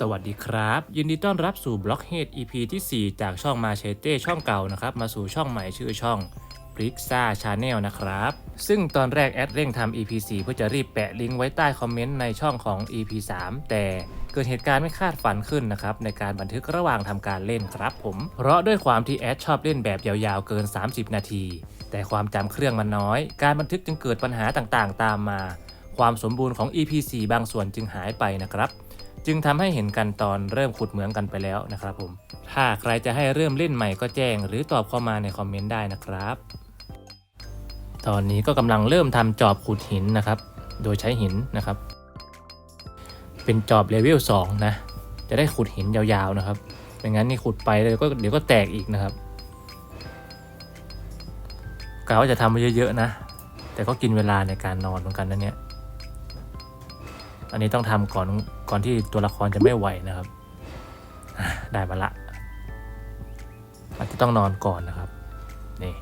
สวัสดีครับ ยินดีต้อนรับสู่บล็อกเฮด EP ที่ 4 จากช่องมาเชเต้ช่องเก่านะครับ มาสู่ช่องใหม่ชื่อช่อง p r i x a Channel นะครับ ซึ่งตอนแรกแอดเร่งทำ EP 4เพื่อจะรีบแปะลิงก์ไว้ใต้คอมเมนต์ในช่องของ EP 3แต่เกิดเหตุการณ์ไม่คาดฝันขึ้นนะครับ ในการบันทึกระหว่างทำการเล่นครับผม เพราะด้วยความที่แอดชอบเล่นแบบยาวๆเกิน 30 นาที แต่ความจำเครื่องมันน้อย การบันทึกจึงเกิดปัญหาต่างๆ ตามมา ความสมบูรณ์ของ EP 4บางส่วนจึงหายไปนะครับ จึงทำให้เห็นกันตอนเริ่มขุดเหมืองกันไปแล้วนะครับผมถ้าใครจะให้เริ่มเล่นใหม่ก็แจ้ง หรือตอบเข้ามาในคอมเมนต์ได้นะครับ ตอนนี้ก็กำลังเริ่มทำจอบขุดหินนะครับ โดยใช้หินนะครับ เป็นจอบเลเวล2นะจะได้ขุดหินยาวๆนะครับไม่งั้นนี่ขุดไปเลยก็เดี๋ยวก็แตกอีกนะครับกะว่าจะทำมาเยอะๆนะ แต่ก็กินเวลาในการนอนเหมือนกันนะเนี่ย อันนี้ต้องทำก่อนก่อนที่ตัวละครจะไม่ไหวนะครับ ได้มาละ อาจจะต้องนอนก่อนนะครับ นี่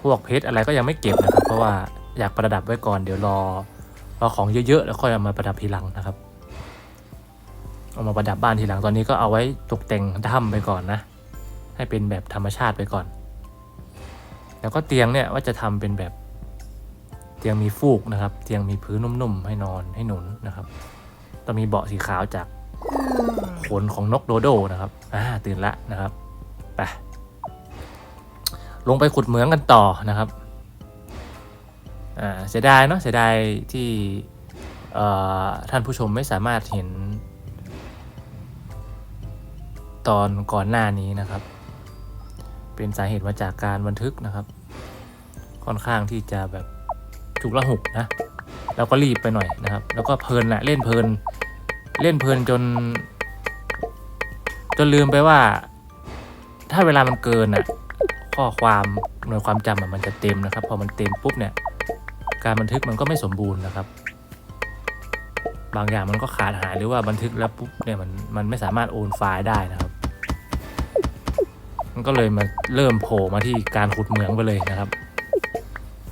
พวกเพชรอะไรก็ยังไม่เก็บนะครับ เพราะว่าอยากประดับไว้ก่อน เดี๋ยวรอรอของเยอะๆแล้วค่อยเอามาประดับทีหลังนะครับ เอามาประดับบ้านทีหลังตอนนี้ก็เอาไว้ตกแต่งถ้ำไปก่อนนะ ให้เป็นแบบธรรมชาติไปก่อน แล้วก็เตียงเนี่ยว่าจะทำเป็นแบบ เตียงมีฟูกนะครับ เตียงมีพื้นนุ่มๆให้นอนให้หนุนนะครับต้องมีเบาะสีขาวจากขนของนกโดโดนะครับอ่าตื่นละนะครับไปลงไปขุดเหมืองกันต่อนะครับอ่าเสียดายเนาะเสียดายที่เอ่อท่านผู้ชมไม่สามารถเห็น ตอนก่อนหน้านี้นะครับ เป็นสาเหตุมาจากการบันทึกนะครับ ค่อนข้างที่จะแบบ ฉุกละหุกนะแล้วก็รีบไปหน่อยนะครับ แล้วก็เพลินนะเล่นเพลิน เล่นเพลินจน จนลืมไปว่า ถ้าเวลามันเกินอะ ข้อความหน่วยความจำมันจะเต็มนะครับ พอมันเต็มปุ๊บเนี่ย การบันทึกมันก็ไม่สมบูรณ์นะครับ บางอย่างมันก็ขาดหายหรือว่าบันทึกแล้วปุ๊บเนี่ยมันมันไม่สามารถโอนไฟล์ได้นะครับมันก็เลยมาเริ่มโผล่มาที่การขุดเหมืองไปเลยนะครับ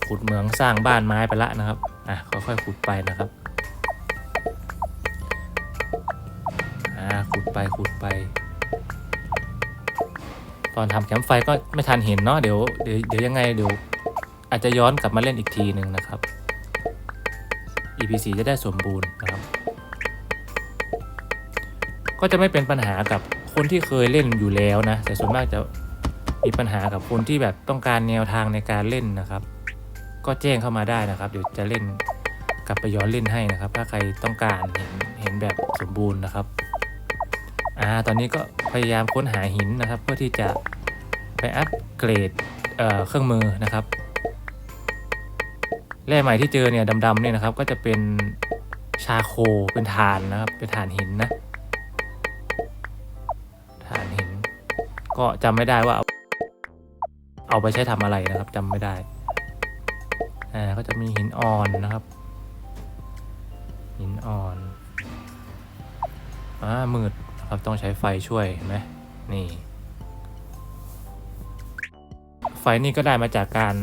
ขุดเหมืองสร้างบ้านไม้ไปละนะครับ อะค่อยๆขุดไปนะครับ อ่าขุดไปขุดไป ตอนทำแคมป์ไฟก็ไม่ทันเห็นเนาะเดี๋ยวเดี๋ยวเดี๋ยวยังไงเดี๋ยวอาจจะย้อนกลับมาเล่นอีกทีหนึ่งนะครับ EP4 จะได้สมบูรณ์นะครับ ก็จะไม่เป็นปัญหากับคนที่เคยเล่นอยู่แล้วนะ แต่ส่วนมากจะมีปัญหากับคนที่แบบต้องการแนวทางในการเล่นนะครับ ก็แจ้งเข้ามาได้นะครับ เดี๋ยวจะเล่นกลับไปย้อนเล่นให้นะครับ ถ้าใครต้องการเห็นเห็นแบบสมบูรณ์นะครับอ่าตอนนี้ก็พยายามค้นหาหินนะครับ เพื่อที่จะไปอัปเกรดเอ่อเครื่องมือนะครับแร่ใหม่ที่เจอเนี่ยดำๆเนี่ยนะครับ ก็จะเป็นชาโคเป็นฐานนะครับ เป็นฐานหินนะฐานหิน ก็จำไม่ได้ว่าเอาเอาไปใช้ทำอะไรนะครับจำไม่ได้ อ่าก็จะมีหินอ่อนนะครับ หินอ่อนอ่ามืดนะครับต้องใช้ไฟช่วยเห็นไหมนี่ ไฟนี่ก็ได้มาจากการ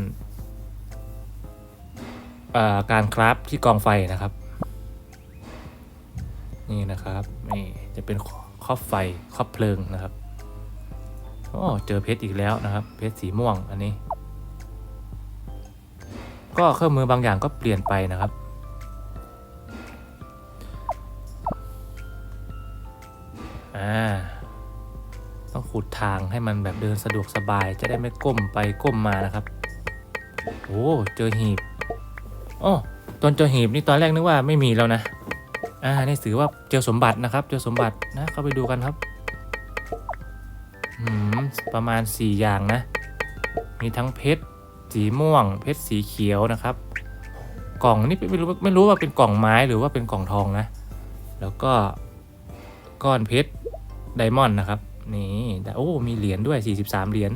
การคราฟที่กองไฟนะครับ นี่นะครับนี่จะเป็นครอบไฟครอบเพลิงนะครับโอ้เจอเพชรอีกแล้วนะครับ เพชรสีม่วงอันนี้ ก็เครื่องมือบางอย่างก็เปลี่ยนไปนะครับ อ่า ต้องขุดทางให้มันแบบเดินสะดวกสบาย จะได้ไม่ก้มไปก้มมานะครับ โอ้เจอหีบโอ้ตอนเจอหีบนี่ตอนแรกนึกว่าไม่มีแล้วนะ อ่า นี่ถือว่าเจอสมบัตินะครับ เจอสมบัตินะ เข้าไปดูกันครับประมาณ 4 อย่างนะ มีทั้งเพชร สีม่วง เพชรสีเขียวนะครับ กล่องนี่ไม่รู้ไม่รู้ว่าเป็นกล่องไม้หรือว่าเป็นกล่องทองนะ แล้วก็ก้อนเพชรไดมอนด์นะครับนี่โอ้มีเหรียญด้วย 43 เหรียญ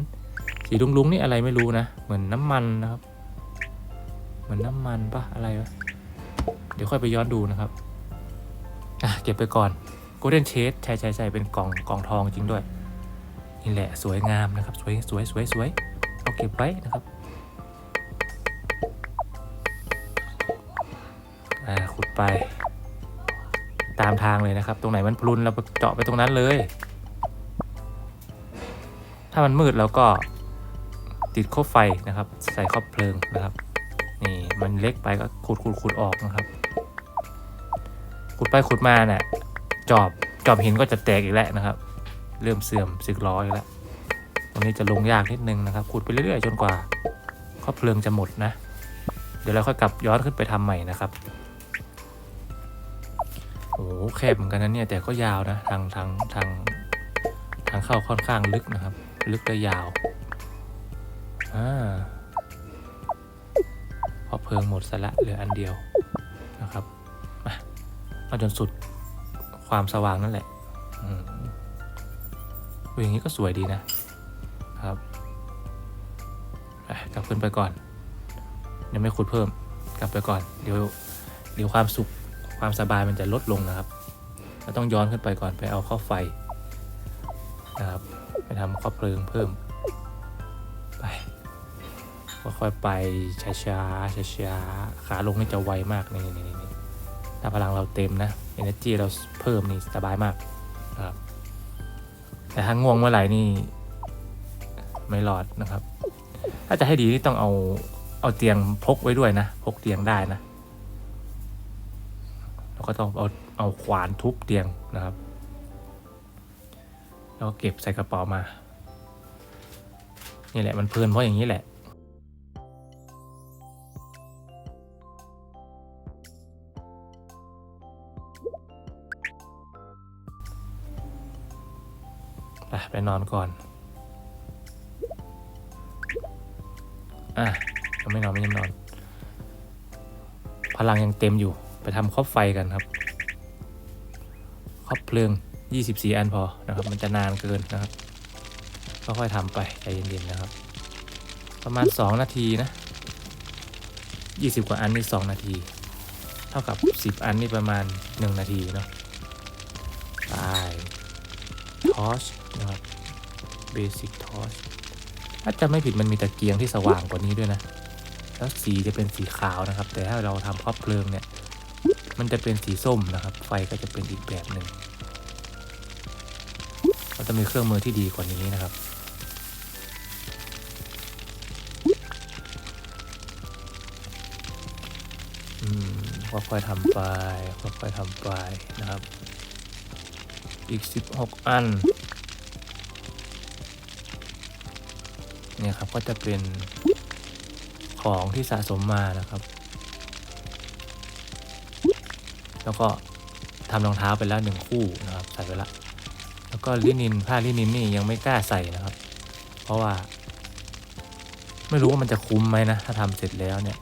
สีลุงๆนี่อะไรไม่รู้นะ เหมือนน้ำมันนะครับ เหมือนน้ำมันปะอะไรวะเดี๋ยวค่อยไปย้อนดูนะครับอะเก็บไปก่อน Golden Chase ใช่ใช่ใช่เป็นกล่องกล่องทองจริงด้วยนี่แหละสวยงามนะครับ สวยสวยสวยสวยเอาเก็บไว้นะครับ ไป ตามทางเลยนะครับ ตรงไหนมันพลุนเราเจาะไปตรงนั้นเลย ถ้ามันมืดเราก็ติดคบไฟนะครับ ใส่คบเพลิงนะครับ นี่มันเล็กไปก็ขุดขุดขุดออกนะครับ ขุดไปขุดมาเนี่ยจอบจอบหินก็จะแตกอีกแล้วนะครับ เริ่มเสื่อมสึกล้ออีกแล้วตรงนี้จะลงยากนิดนึงนะครับ ขุดไปเรื่อยๆจนกว่าคบเพลิงจะหมดนะ เดี๋ยวเราค่อยกลับย้อนขึ้นไปทำใหม่นะครับ โอ้โหแคบเหมือนกันนะเนี่ยแต่ก็ยาวนะทางทางทางทางเข้าค่อนข้างลึกนะครับ ลึกและยาวอ่าพอเพลิงหมดซะละเหลืออันเดียวนะครับมาเอาจนสุดความสว่างนั่นแหละอืมดูอย่างนี้ก็สวยดีนะครับกลับขึ้นไปก่อนยังไม่ขุดเพิ่มกลับไปก่อน เดี๋ยวเดี๋ยวความสุข ความสบายมันจะลดลงนะครับเราต้องย้อนขึ้นไปก่อนไปเอาข้อไฟนะครับไปทำข้อเพลิงเพิ่มไปค่อยๆไปช้าๆช้าๆขาลงนี่จะไวมากนี่นี่นี่ถ้าพลังเราเต็มนะ energy เราเพิ่มนี่สบายมากนะครับแต่ถ้าง่วงเมื่อไหร่นี่ไม่รอดนะครับ ถ้าจะให้ดีนี่ต้องเอาเอาเตียงพกไว้ด้วยนะ พกเตียงได้นะ แล้วก็ต้องเอาเอาขวานทุบเตียงนะครับ แล้วก็เก็บใส่กระเป๋ามา นี่แหละมันเพลินเพราะอย่างนี้แหละไปนอนก่อน อะยังไม่นอนไม่ยังนอน พลังยังเต็มอยู่ ทำครอบไฟกันครับ ครอบเพลิง 24 อันพอนะครับ มันจะนานเกินนะครับค่อยๆทำไปใจเย็นๆนะครับ ประมาณ 2 นาทีนะ 20 กว่าอันนี่2นาที เท่ากับ 10 อันนี่ประมาณ 1 นาทีเนาะไปทอชนะครับเบสิกทอชถ้าจะไม่ผิดมันมีตะเกียงที่สว่างกว่านี้ด้วยนะ แล้วสีจะเป็นสีขาวนะครับ แต่ถ้าเราทำครอบเพลิงเนี่ย มันจะเป็นสีส้มนะครับ ไฟก็จะเป็นอีกแบบหนึ่งเราจะมีเครื่องมือที่ดีกว่านี้นะครับ อืมค่อยๆทำไปค่อยๆทำไปนะครับ อีก 16 อัน เนี่ยครับก็จะเป็นของที่สะสมมานะครับ แล้วก็ทำรองเท้าไปแล้วหนึ่งคู่นะครับใส่ไปละแล้วก็ลินินผ้าลินินนี่ยังไม่กล้าใส่นะครับ เพราะว่า ไม่รู้ว่ามันจะคุ้มไหมนะถ้าทำเสร็จแล้วเนี่ย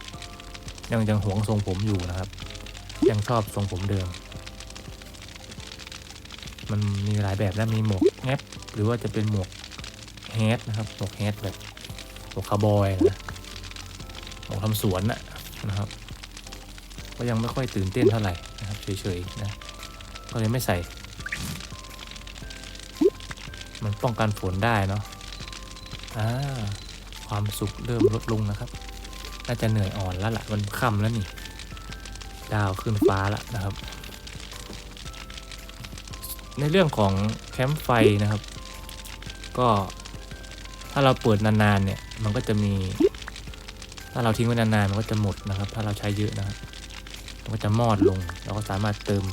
ยังยังหวงทรงผมอยู่นะครับ ยังชอบทรงผมเดิม มันมีหลายแบบนะมีหมวกแงบหรือว่าจะเป็นหมวกแฮทนะครับหมวกแฮทแบบหมวกคาวบอยนะหมวกทำสวนนะนะครับ ก็ยังไม่ค่อยตื่นเต้นเท่าไหร่ เฉยๆนะก็เลยไม่ใส่ มันป้องกันฝนได้เนาะอ่าความสุขเริ่มลดลงนะครับ น่าจะเหนื่อยอ่อนแล้วละ่ะมันค่ำแล้วนี่ ดาวขึ้นฟ้าแล้วนะครับ ในเรื่องของแคมป์ไฟนะครับ ก็ถ้าเราเปิดนานๆเนี่ย มันก็จะมี ถ้าเราทิ้งไว้นานๆ มันก็จะหมดนะครับ ถ้าเราใช้เยอะนะครับ มันก็จะมอดลง เราก็สามารถเติม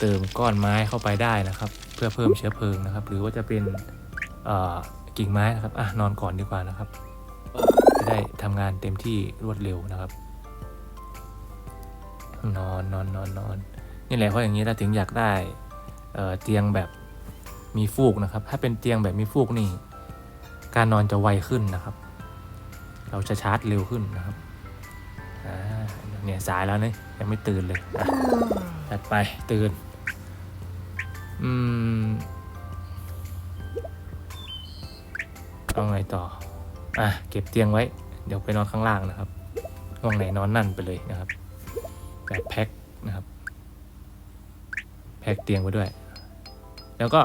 เติมก้อนไม้เข้าไปได้นะครับ เพื่อเพิ่มเชื้อเพลิงนะครับ หรือว่าจะเป็นกิ่งไม้นะครับอะนอนก่อนดีกว่านะครับ จะได้ทำงานเต็มที่รวดเร็วนะครับ นอนนอนนอนนอนนี่แหละเพราะอย่างนี้เราถึงอยากได้เเตียงแบบมีฟูกนะครับ ถ้าเป็นเตียงแบบมีฟูกนี่ การนอนจะไวขึ้นนะครับ เราจะชาร์จเร็วขึ้นนะครับ เนี่ยสายแล้วเนี่ยยังไม่ตื่นเลยอะจัดไปตื่น อืมเอาไงต่อ อะ เก็บเตียงไว้ เดี๋ยวไปนอนข้างล่างนะครับห้องไหนนอนนั่นไปเลยนะครับแบบแพ็คนะครับ แพ็คเตียงไว้ด้วย แล้วก็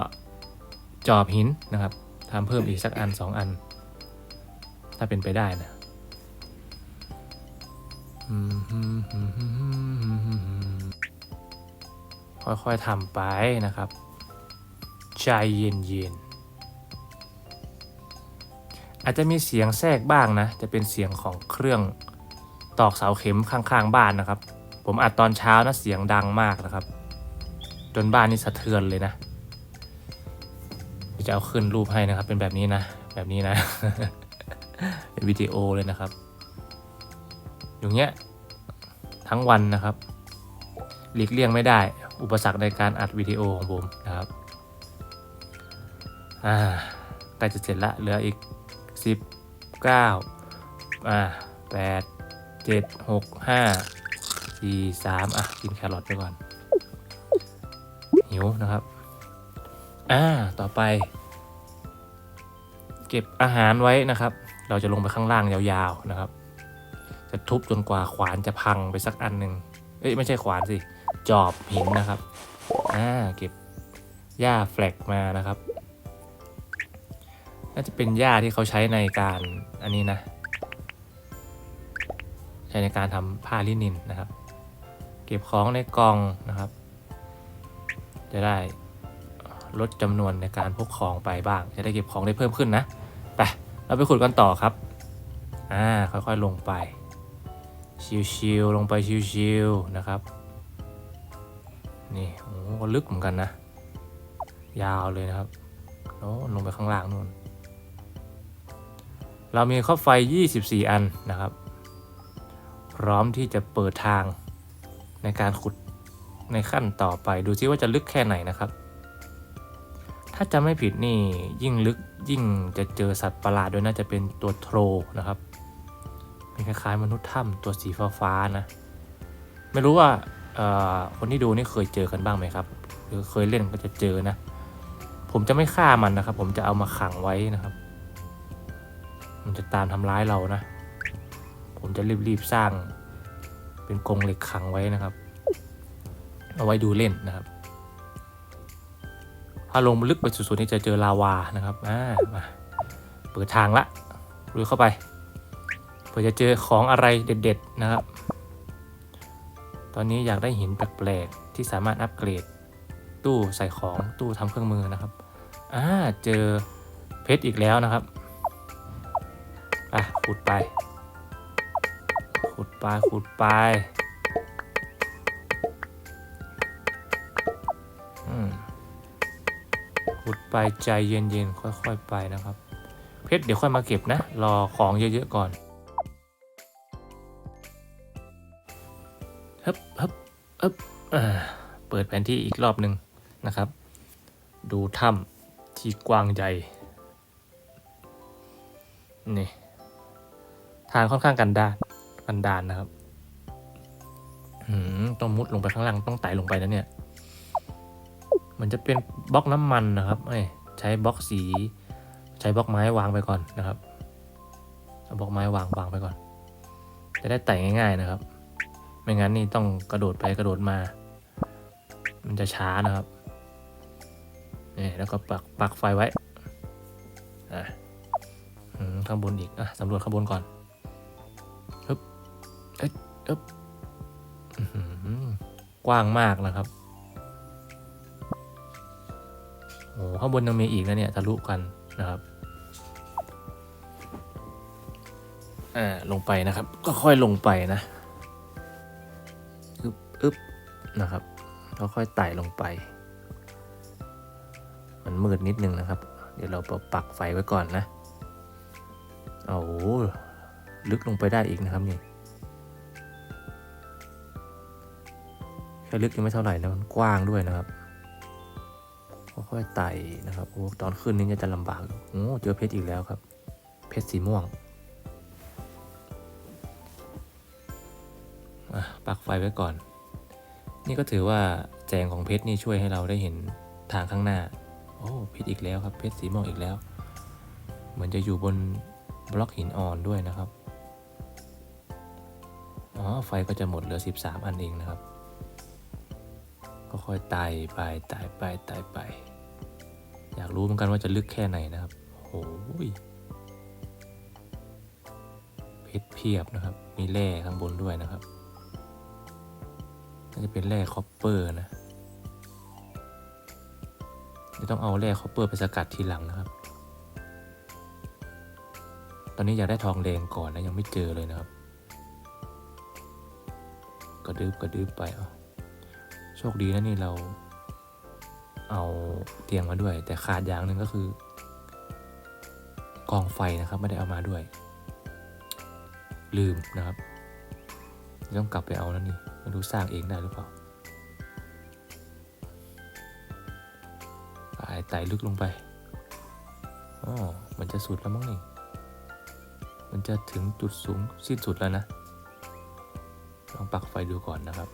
จอบหินนะครับทำเพิ่มอีกสักอันสองอัน ถ้าเป็นไปได้นะอืม ค่อยๆทำไปนะครับ ใจเย็นๆ อาจจะมีเสียงแทรกบ้างนะ จะเป็นเสียงของเครื่องตอกเสาเข็มข้างๆ บ้านนะครับ ผมอัดตอนเช้านะเสียงดังมากนะครับ จนบ้านนี่สะเทือนเลยนะจะเอาขึ้นรูปให้นะครับ เป็นแบบนี้นะ แบบนี้นะ เป็นวิดีโอเลยนะครับ อย่างเงี้ยทั้งวันนะครับ หลีกเลี่ยงไม่ได้ อุปสรรคในการอัดวิดีโอของผมนะครับอ่าใกล้จะเสร็จละเหลืออีกสิบเก้าอ่าแปดเจ็ดหกห้าทีสามอะกินแครอทไปก่อน หิวนะครับ อ่า ต่อไป เก็บอาหารไว้นะครับ เราจะลงไปข้างล่างยาวๆนะครับ จะทุบจนกว่าขวานจะพังไปสักอันหนึ่งเอ้ยไม่ใช่ขวานสิ จอบหินนะครับ อ่าเก็บหญ้าแฟลกมานะครับ น่าจะเป็นหญ้าที่เขาใช้ในการอันนี้นะ ใช้ในการทำผ้าลินินนะครับ เก็บของในกล่องนะครับ จะได้ลดจำนวนในการพกของไปบ้าง จะได้เก็บของได้เพิ่มขึ้นนะ ไป เราไปขุดกันต่อครับ อ่า ค่อยๆลงไป ชิวๆลงไปชิวๆนะครับ นี่โอ้ก็ลึกเหมือนกันนะ ยาวเลยนะครับโอ้ลงไปข้างล่างนู่น เรามีข้อไฟ 24 อันนะครับ พร้อมที่จะเปิดทางในการขุดในขั้นต่อไปดูซิว่าจะลึกแค่ไหนนะครับ ถ้าจำไม่ผิดนี่ยิ่งลึกยิ่งจะเจอสัตว์ประหลาดด้วยน่าจะเป็นตัวโทรนะครับ เป็นคล้ายๆ มนุษย์ถ้ำตัวสีฟ้าๆนะ ไม่รู้ว่าคนที่ดูนี่เคยเจอกันบ้างไหมครับ หรือเคยเล่นก็จะเจอนะ ผมจะไม่ฆ่ามันนะครับ ผมจะเอามาขังไว้นะครับ มันจะตามทำร้ายเรานะ ผมจะรีบๆสร้าง เป็นกรงเหล็กขังไว้นะครับ เอาไว้ดูเล่นนะครับถ้าลงลึกไปสุดๆนี่จะเจอลาวานะครับ อ่า มา เปิดทางละลุยเข้าไปื่อจะเจอของอะไรเด็ดๆนะครับ ตอนนี้อยากได้หินแปลกๆที่สามารถอัปเกรด ตู้ใส่ของตู้ทำเครื่องมือนะครับอ่าเจอเพชรอีกแล้วนะครับอะขุดไป ขุดไปขุดไปอืมขุดไปใจเย็นๆค่อย ๆ ไปนะครับ เพชรเดี๋ยวค่อยมาเก็บนะ รอของเยอะ ๆ ก่อน ฮึบฮึบฮึบเปิดแผนที่อีกรอบหนึ่งนะครับ ดูถ้ำที่กว้างใหญ่ นี่ ทางค่อนข้างกันดานกันดานนะครับหืมต้องมุดลงไปข้างล่างต้องไต่ลงไปนะเนี่ย มันจะเป็นบล็อกน้ำมันนะครับใช้บล็อกสี ใช้บล็อกไม้วางไปก่อนนะครับเอาบล็อกไม้วางวางไปก่อน จะได้ไต่ง่าย ๆนะครับ ไม่งั้นนี่ต้องกระโดดไปกระโดดมา มันจะช้านะครับนี่แล้วก็ปักปักไฟไว้อะข้างบนอีกอะสำรวจข้างบนก่อนฮึบเอ๊ะอึ๊บกว้างมากนะครับโอ้ข้างบนยังมีอีกนะเนี่ยทะลุกันนะครับอ่าลงไปนะครับ ก็ค่อยลงไปนะ อึบอึบนะครับก็ค่อยไต่ลงไป มันมืดนิดนึงนะครับ เดี๋ยวเราปักไฟไว้ก่อนนะโอ้โหลึกลงไปได้อีกนะครับนี่แค่ลึกยังไม่เท่าไหร่นะมันกว้างด้วยนะครับค่อยๆไต่นะครับโอ้ตอนขึ้นนี้จะลำบากโอ้เจอเพชรอีกแล้วครับ เพชรสีม่วงปักไฟไว้ก่อน นี่ก็ถือว่าแสงของเพชรนี่ช่วยให้เราได้เห็นทางข้างหน้า โอ้เพชรอีกแล้วครับเพชรสีม่วงอีกแล้ว เหมือนจะอยู่บนบล็อกหินอ่อนด้วยนะครับ อ๋อไฟก็จะหมดเหลือ 13 อันเองนะครับ ก็ค่อยไต่ไปไต่ไปไต่ไป อยากรู้เหมือนกันว่าจะลึกแค่ไหนนะครับ โอ้ยเพชรเพียบนะครับ มีแร่ข้างบนด้วยนะครับ น่าจะเป็นแร่คอปเปอร์นะจะต้องเอาแร่คอปเปอร์ไปสกัดทีหลังนะครับ ตอนนี้อยากได้ทองแดงก่อนนะยังไม่เจอเลยนะครับ กระดึบกระดึบไปเอาโชคดีนะนี่เรา เอาเตียงมาด้วย แต่ขาดอย่างหนึ่งก็คือ กองไฟนะครับไม่ได้เอามาด้วย ลืมนะครับ ต้องกลับไปเอาแล้วนี่ ไมาดูสร้างเองได้หรือเปล่าไปไต่ลึกลงไปอ๋อมันจะสุดแล้วมั้งนี่ มันจะถึงจุดสูงสิ้นสุดแล้วนะ ลองปักไฟดูก่อนนะครับ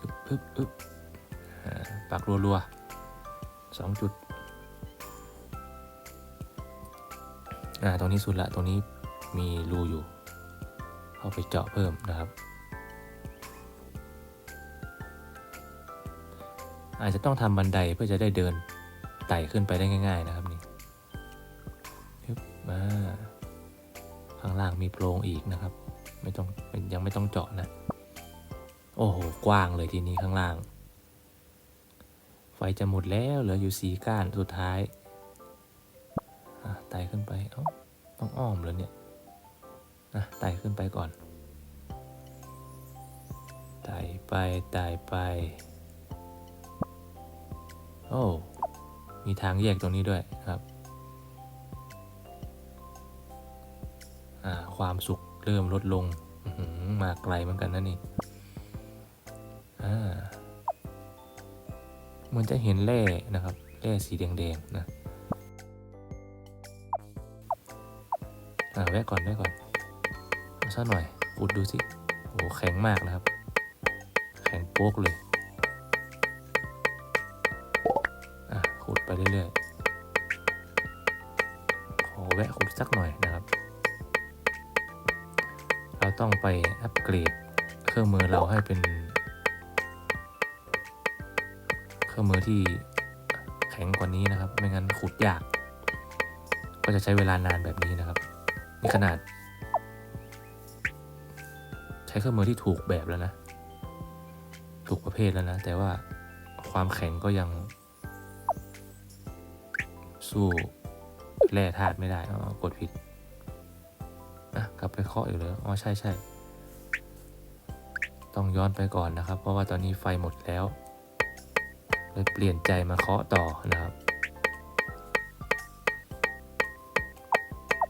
อึบอึบอึบปักรัวๆสองจุด อ่า ตรงนี้สุดละ ตรงนี้มีรูอยู่ เข้าไปเจาะเพิ่มนะครับ อาจจะต้องทำบันไดเพื่อจะได้เดินไต่ขึ้นไปได้ง่าย ๆ นะครับนี่ฮึบมาข้างล่างมีโพรงอีกนะครับ ไม่ต้องยังไม่ต้องเจาะนะ โอ้โห กว้างเลยทีนี้ข้างล่าง ไฟจะหมดแล้วเหลืออยู่สีก้านสุดท้ายไต่ขึ้นไป เอ้า ต้องอ้อมแล้วเนี่ย อะไต่ขึ้นไปก่อน ไต่ไปไต่ไป โอ้ มีทางแยกตรงนี้ด้วยครับอ่าความสุขเริ่มลดลง มาไกลเหมือนกันนะนี่อ่ามันจะเห็นแร่นะครับ แร่สีแดงๆนะอ่าแวะก่อนแวะก่อน ซะหน่อย อุดดูสิโอ้แข็งมากนะครับ แข็งโป๊กเลยอะขุดไปเรื่อยๆ ขอแวะขุดสักหน่อยนะครับ เราต้องไปอัปเกรดเครื่องมือเราให้เป็น เครื่องมือที่แข็งกว่านี้นะครับ ไม่งั้นขุดยาก ก็จะใช้เวลานานแบบนี้นะครับนี่ขนาด ช้เครื่องมือที่ถูกแบบแล้วนะ ถูกประเภทแล้วนะ แต่ว่าความแข็งก็ยัง สู้แร่ธาตุไม่ได้กดผิดอะกลับไปเคาะอีกเลยอ๋อใช่ใช่ต้องย้อนไปก่อนนะครับ เพราะว่าตอนนี้ไฟหมดแล้วเลยเปลี่ยนใจมาเคาะต่อนะครับ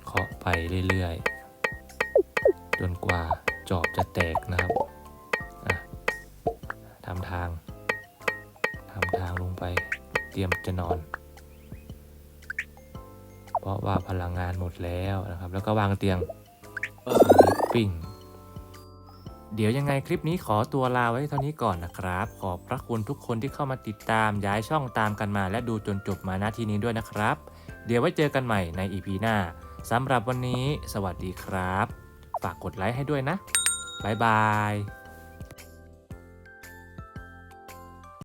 เคาะไปเรื่อยๆ จนกว่า จอบจะแตกนะครับทำทางทำทางลงไปเตรียมจะนอน เพราะว่าพลังงานหมดแล้วนะครับ แล้วก็วางเตียงปิ้งเดี๋ยวยังไงคลิปนี้ขอตัวลาไว้เท่านี้ก่อนนะครับ ขอบพระคุณทุกคนที่เข้ามาติดตามย้ายช่องตามกันมา และดูจนจบมาณที่นี้ด้วยนะครับ เดี๋ยวไว้เจอกันใหม่ใน EP หน้าสำหรับวันนี้ สวัสดีครับ ฝากกดไลค์ให้ด้วยนะ บ๊ายบาย